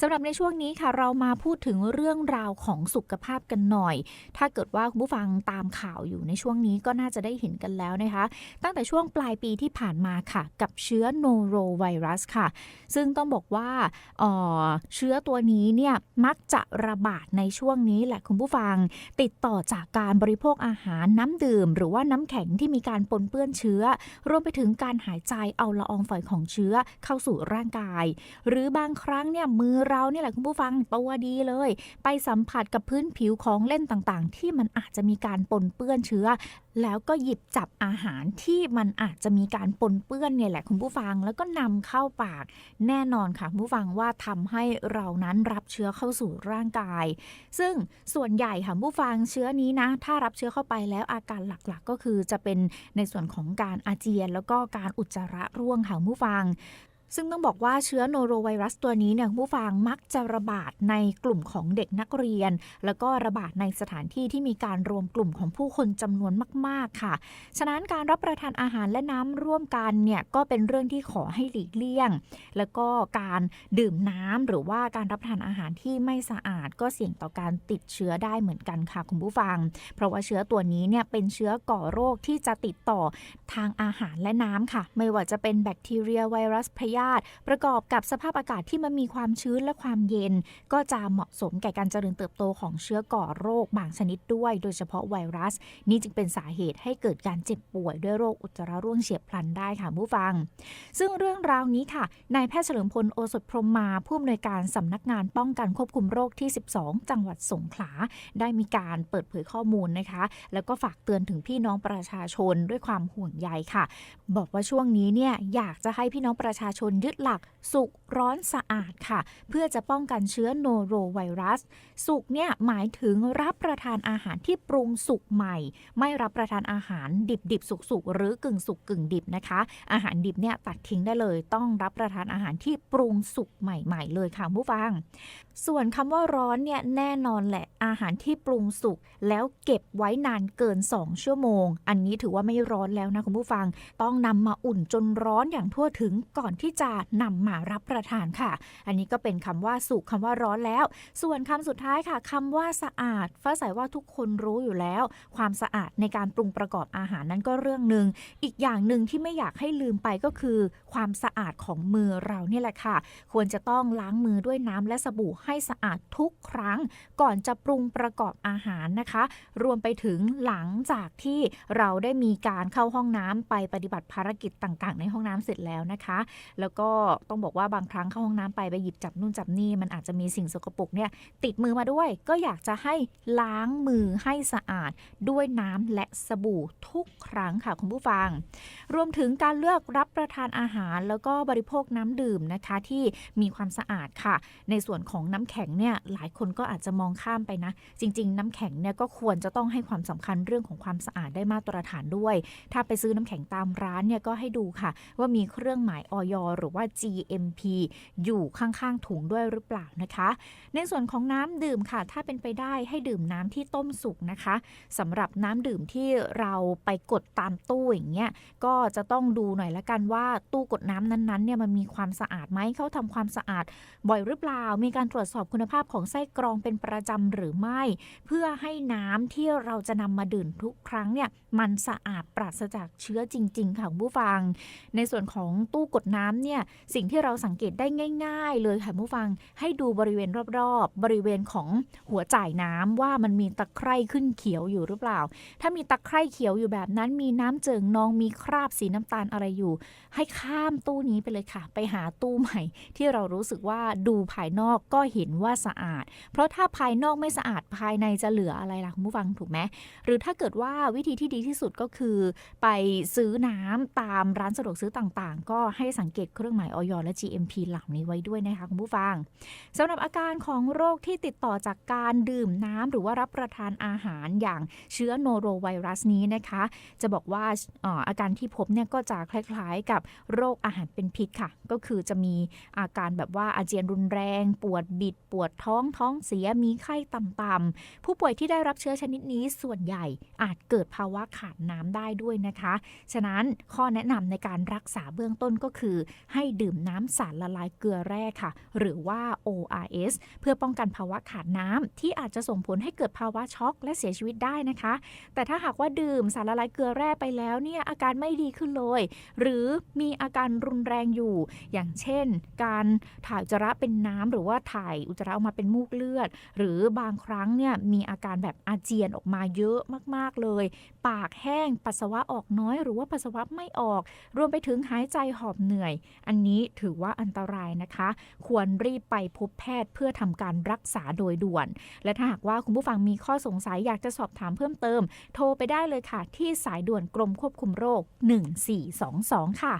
สำหรับในช่วงนี้ค่ะเรามาพูดถึงเรื่องราวของสุขภาพกันหน่อย ถ้าเกิดว่าคุณผู้ฟังตามข่าวอยู่ในช่วงนี้ก็น่าจะได้เห็นกันแล้วนะคะ ตั้งแต่ช่วงปลายปีที่ผ่านมาค่ะ กับเชื้อโนโรไวรัสค่ะ ซึ่งต้องบอกว่าเอ่อเชื้อตัวนี้เนี่ยมักจะระบาดในช่วงนี้แหละคุณผู้ฟัง ติดต่อจากการบริโภคอาหารน้ำดื่ม หรือว่าน้ำแข็งที่มีการปนเปื้อนเชื้อ รวมไปถึงการหายใจเอาละอองฝอยของเชื้อเข้าสู่ร่างกาย หรือบางครั้งเนี่ยมือเราเนี่ยแหละคุณผู้ฟังตัวดีเลย ไปสัมผัสกับพื้นผิวของเล่นต่างๆ ที่มันอาจจะมีการปนเปื้อนเชื้อ แล้วก็หยิบจับอาหารที่มันอาจจะมีการปนเปื้อนเนี่ยแหละคุณผู้ฟังแล้วก็นำเข้าปากแน่นอนค่ะคุณผู้ฟังว่าทำให้เรานั้นรับเชื้อเข้าสู่ร่างกาย ซึ่งส่วนใหญ่ค่ะคุณผู้ฟังเชื้อนี้นะ ถ้ารับเชื้อเข้าไปแล้วอาการหลักๆ ก็คือจะเป็นในส่วนของการอาเจียน แล้วก็การอุจจาระร่วงค่ะคุณผู้ฟัง ซึ่งต้องบอกว่าเชื้อโนโรไวรัสตัวนี้เนี่ยผู้ฟังมักจะระบาดในกลุ่มของเด็กนักเรียน แล้วก็ระบาดในสถานที่ที่มีการรวมกลุ่มของผู้คนจำนวนมาก ๆค่ะ ฉะนั้นการรับประทานอาหารและน้ำร่วมกันเนี่ยก็เป็นเรื่องที่ขอให้หลีกเลี่ยง แล้วก็การดื่มน้ำหรือว่าการรับประทานอาหารที่ไม่สะอาด ก็เสี่ยงต่อการติดเชื้อได้เหมือนกันค่ะคุณผู้ฟัง เพราะว่าเชื้อตัวนี้เนี่ยเป็นเชื้อก่อโรคที่จะติดต่อทางอาหารและน้ำค่ะ ไม่ว่าจะเป็นแบคทีเรียไวรัสพยาธิประกอบกับสภาพอากาศที่มันมีความชื้นและความเย็น ก็จะเหมาะสมแก่การเจริญเติบโตของเชื้อก่อโรคบางชนิดด้วย โดยเฉพาะไวรัส นี่จึงเป็นสาเหตุให้เกิดการเจ็บป่วยด้วยโรคอุจจาระร่วงเฉียบพลันได้ค่ะผู้ฟัง ซึ่งเรื่องราวนี้ค่ะนายแพทย์เฉลิมพลโอสถพรหมมาผู้อำนวยการสำนักงานป้องกันควบคุมโรคที่ 12 จังหวัดสงขลา ได้มีการเปิดเผยข้อมูลนะคะ แล้วก็ฝากเตือนถึงพี่น้องประชาชนด้วยความห่วงใยค่ะ บอกว่าช่วงนี้เนี่ยอยากจะให้พี่น้องประชาชนยึดหลัก สุกร้อนสะอาดค่ะ เพื่อจะป้องกันเชื้อโนโรไวรัส สุกเนี่ยหมายถึงรับประทานอาหารที่ปรุงสุกใหม่ ไม่รับประทานอาหารดิบดิบสุกสุกๆหรือกึ่งสุกกึ่งดิบนะคะ อาหารดิบเนี่ยตัดทิ้งได้เลย ต้องรับประทานอาหารที่ปรุงสุกใหม่ๆเลยค่ะผู้ฟัง ส่วนคำว่าร้อนเนี่ยแน่นอนแหละอาหารที่ปรุงสุกแล้วเก็บไว้นานเกิน 2 ชั่วโมง อันนี้ถือว่าไม่ร้อนแล้วนะคุณผู้ฟัง ต้องนำมาอุ่นจนร้อนอย่างทั่วถึงก่อนที่จะนำมารับประทานค่ะ อันนี้ก็เป็นคำว่าสุกคำว่าร้อนแล้ว ส่วนคำสุดท้ายค่ะคำว่าสะอาด ฟ้าใสว่าทุกคนรู้อยู่แล้ว ความสะอาดในการปรุงประกอบอาหารนั้นก็เรื่องหนึ่ง อีกอย่างหนึ่งที่ไม่อยากให้ลืมไปก็คือ ความสะอาดของมือเราเนี่ยแหละค่ะ ควรจะต้องล้างมือด้วยน้ำและสบู่ให้สะอาดทุกครั้ง ก่อนจะปรุงประกอบอาหารนะคะ รวมไปถึงหลังจากที่เราได้มีการเข้าห้องน้ำไปปฏิบัติภารกิจต่างๆ ในห้องน้ำเสร็จแล้วนะคะแล้วก็ต้องบอกว่าบางครั้งเข้าห้องน้ำไปไปหยิบจับนู่นจับนี่มันอาจจะมีสิ่งสกปรกเนี่ยติดมือมาด้วย ก็อยากจะให้ล้างมือให้สะอาดด้วยน้ำและสบู่ทุกครั้งค่ะคุณผู้ฟัง รวมถึงการเลือกรับประทานอาหาร แล้วก็บริโภคน้ำดื่มนะคะที่มีความสะอาดค่ะ ในส่วนของน้ำแข็งเนี่ยหลายคนก็อาจจะมองข้ามไปนะ จริง ๆ น้ำแข็งเนี่ยก็ควรจะต้องให้ความสำคัญเรื่องของความสะอาดได้มาตรฐานด้วย ถ้าไปซื้อน้ำแข็งตามร้านเนี่ยก็ให้ดูค่ะ ว่ามีเครื่องหมายออยหรือว่า GMP อยู่ข้างๆถุงด้วยหรือเปล่านะคะ ในส่วนของน้ำดื่มค่ะ ถ้าเป็นไปได้ให้ดื่มน้ำที่ต้มสุกนะคะสำหรับน้ำดื่มที่เราไปกดตามตู้อย่างเงี้ยก็จะต้องดูหน่อยละกันว่าตู้กดน้ำนั้นๆเนี่ยมันมีความสะอาดไหมเขาทำความสะอาด บ่อยหรือเปล่า มีการตรวจสอบคุณภาพของไส้กรองเป็นประจำหรือไม่ เพื่อให้น้ำที่เราจะนำมาดื่มทุกครั้งเนี่ยมันสะอาดปราศจากเชื้อจริง ๆ ค่ะคุณผู้ฟัง ในส่วนของตู้กดน้ำเนี่ยสิ่งที่เราสังเกตได้ง่าย ๆ เลยค่ะคุณผู้ฟังให้ดูบริเวณรอบๆ บริเวณของหัวจ่ายน้ำว่ามันมีตะไคร่ขึ้นเขียวอยู่หรือเปล่า ถ้ามีตะไคร่เขียวอยู่แบบนั้นมีน้ำเจิงนองมีคราบสีน้ำตาลอะไรอยู่ ให้ข้ามตู้นี้ไปเลยค่ะ ไปหาตู้ใหม่ ที่เรารู้สึกว่าดูภายนอกก็เห็นว่าสะอาด เพราะถ้าภายนอกไม่สะอาดภายในจะเหลืออะไรล่ะคุณผู้ฟังถูกไหมหรือถ้าเกิดว่าวิธีที่ดีที่สุดก็คือ ไปซื้อน้ำตามร้านสะดวกซื้อต่างๆ ก็ให้สังเกตเครื่องหมายออยและ GMP เหล่านี้ไว้ด้วยนะคะคุณผู้ฟังสำหรับอาการของโรคที่ติดต่อจากการดื่มน้ำหรือว่ารับประทานอาหารอย่างเชื้อโนโรไวรัสนี้นะคะ จะบอกว่าอาการที่พบเนี่ยก็จะคล้ายๆกับโรคอาหารเป็นพิษค่ะ ก็คือจะมีอาการแบบว่าอาเจียนรุนแรง ปวดบิด ปวดท้องท้องเสียมีไข้ต่ำๆผู้ป่วยที่ได้รับเชื้อชนิดนี้ส่วนใหญ่อาจเกิดภาวะขาดน้ำได้ด้วยนะคะ ฉะนั้นข้อแนะนำในการรักษาเบื้องต้นก็คือ ให้ดื่มน้ำสารละลายเกลือแร่ค่ะ หรือว่า ORS เพื่อป้องกันภาวะขาดน้ำที่อาจจะส่งผลให้เกิดภาวะช็อกและเสียชีวิตได้นะคะ แต่ถ้าหากว่าดื่มสารละลายเกลือแร่ไปแล้วเนี่ยอาการไม่ดีขึ้นเลย หรือมีอาการรุนแรงอยู่ อย่างเช่น การถ่ายอุจจาระเป็นน้ำหรือว่าถ่ายอุจจาระออกมาเป็นมูกเลือด หรือบางครั้งเนี่ยมีอาการแบบอาเจียนออกมาเยอะมาก ๆเลยปากากแห้ง ปัสสาวะออกน้อย หรือว่าปัสสาวะไม่ออก รวมไปถึงหายใจหอบเหนื่อย อันนี้ถือว่าอันตรายนะคะ ควรรีบไปพบแพทย์เพื่อทำการรักษาโดยด่วน และถ้าหากว่าคุณผู้ฟังมีข้อสงสัยอยากจะสอบถามเพิ่มเติม โทรไปได้เลยค่ะ ที่สายด่วนกรมควบคุมโรค 1422 ค่ะ